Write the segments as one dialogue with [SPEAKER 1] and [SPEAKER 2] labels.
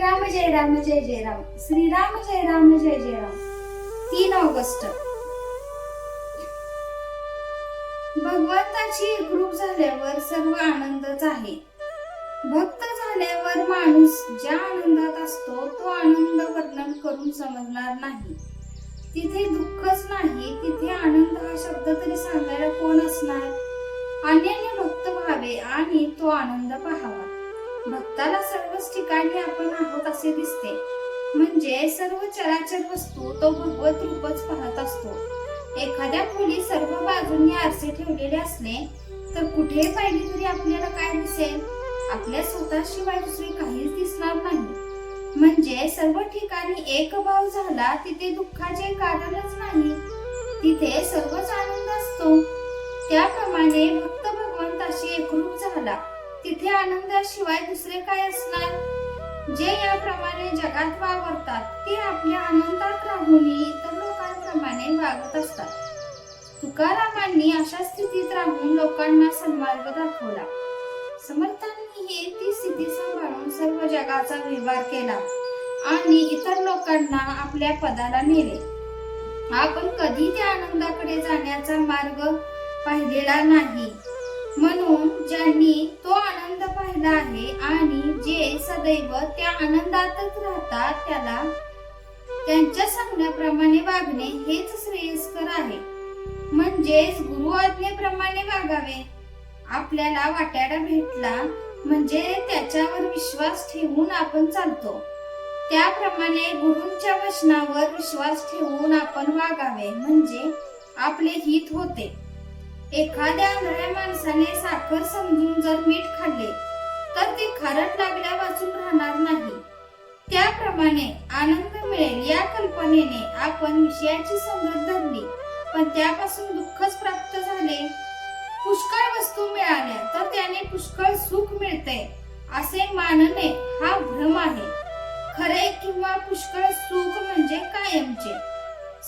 [SPEAKER 1] श्रीराम जय राम जय जय राम श्रीराम जय राम जय जय राम तीन ऑगस्ट. भगवंताची एकरूप झाल्यावर सर्व आनंदच आहे. भक्त झाल्यावर माणूस ज्या आनंदात असतो तो आनंद वर्णन करून समजणार नाही. तिथे दुःखच नाही तिथे आनंद हा शब्द तरी सांगायला कोण असणार? अन्यान्य भक्त व्हावे आणि तो आनंद पहा भक्ताला सर्वच ठिकाणी आपण आहोत असे दिसते. म्हणजे सर्व चराचर वस्तू तो भगवत रूपच पाहत असतो. एखाद्या खोली सर्व बाजूंनी आरसे ठेवलेले असले तर कुठे पाहिली तरी आपल्याला काय दिसेल? आपल्या स्वतःशिवाय दुसरे काहीच दिसणार नाही. म्हणजे सर्व ठिकाणी एक भाव झाला तिथे दुःखाचे कारणच नाही. तिथे सर्वच आनंद असतो. त्याप्रमाणे भक्त आनंदाशिवाय दुसरे काय असणार? जे याप्रमाणे जगात वावरतात ते आपल्या आनंदात राहून इतर लोकांप्रमाणे वागत असतात. तुकारामांनी अशा स्थितीत राहून लोकांना सन्मार्ग दाखवला. समर्थांनी ही ती स्थिती सांभाळून सर्व जगाचा व्यवहार केला आणि इतर लोकांना आपल्या पदाला नेले. आपण कधी त्या आनंदाकडे जाण्याचा मार्ग पाहिलेला नाही. म्हणून ज्यांनी तो आनंद पाहिला आहे आणि जे सदैव त्या आनंदातच राहतात त्याला त्यांच्या सांगण्याप्रमाणे वागणे हेच श्रेयस्कर आहे. म्हणजेच गुरु आज्ञेप्रमाणे वागावे. आपल्याला वाट्याला भेटला म्हणजे त्याच्यावर विश्वास ठेवून आपण चालतो. त्याप्रमाणे गुरूंच्या वचनावर विश्वास ठेवून आपण वागावे म्हणजे आपले हित होते. एखाद्या आंधळ्या माणसाने साखर समजून जर मीठ खाल्ले तर ते खारट लागल्या वाचून राहणार नाही. त्याप्रमाणे आनंद मिळेल या कल्पनेने आपण विषयाची संगत धरली. पण त्यापासून दुःखच प्राप्त झाले. पुष्कळ वस्तू मिळाल्या तर त्याने पुष्कळ सुख मिळते असे मानणे हा भ्रम आहे. खरे किंवा पुष्कळ सुख म्हणजे कायमचे.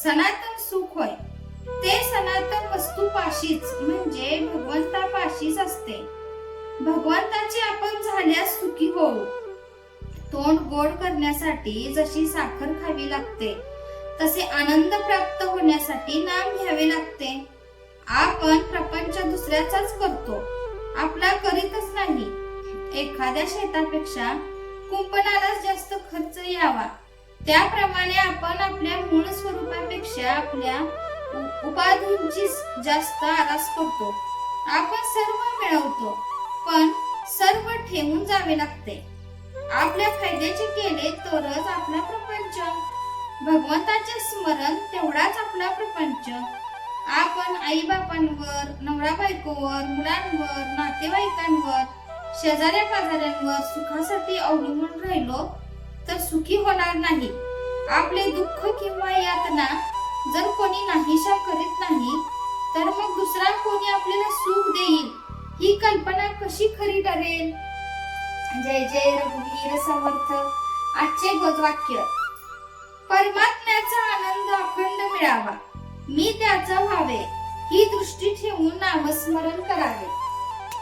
[SPEAKER 1] सनातन सुख होय. ते सनातन वस्तूपाशीच म्हणजे भगवंतापाशीच असते. भगवंताचे आपण झाल्यास सुखी होऊ. तोंड गोड करण्यासाठी जशी साखर खावी लागते तसे आनंद प्राप्त होण्यासाठी नाम घ्यावे लागते. आपण प्रपंच दुसऱ्याचाच करतो आपला करीतच नाही. एखाद्या शेतापेक्षा कुंपणालाच जास्त खर्च यावा. त्याप्रमाणे आपण आपल्या मूळ स्वरूपापेक्षा आपल्या उपाधींची जास्त आरास करतो. आपण सर्व मिळवतो पण सर्व ठेवून जावे लागते. आपल्या फायद्याचे केले तरच आपला प्रपंच. भगवंताचे स्मरण तेवढाच आपला प्रपंच. आपण आई बापांवर नवरा बायकोवर मुलांवर नातेवाईकांवर शेजाऱ्या पाजाऱ्यांवर सुखासाठी अवलंबून राहिलो तर सुखी होणार नाही. आपले दुःख किंवा यातना जर कोणी नाहीशा करीत नाही तर मग दुसरा कोणी आपल्याला सुख देईल? ही कल्पना कशी खरी ठरेल? जय जय रघुवीर समर्थ. आजचे गोदवाक्य. परमात्म्याचा आनंद अखंड मिळावा. मी त्याचा व्हावे. ही दृष्टी ठेवून नामस्मरण करावे.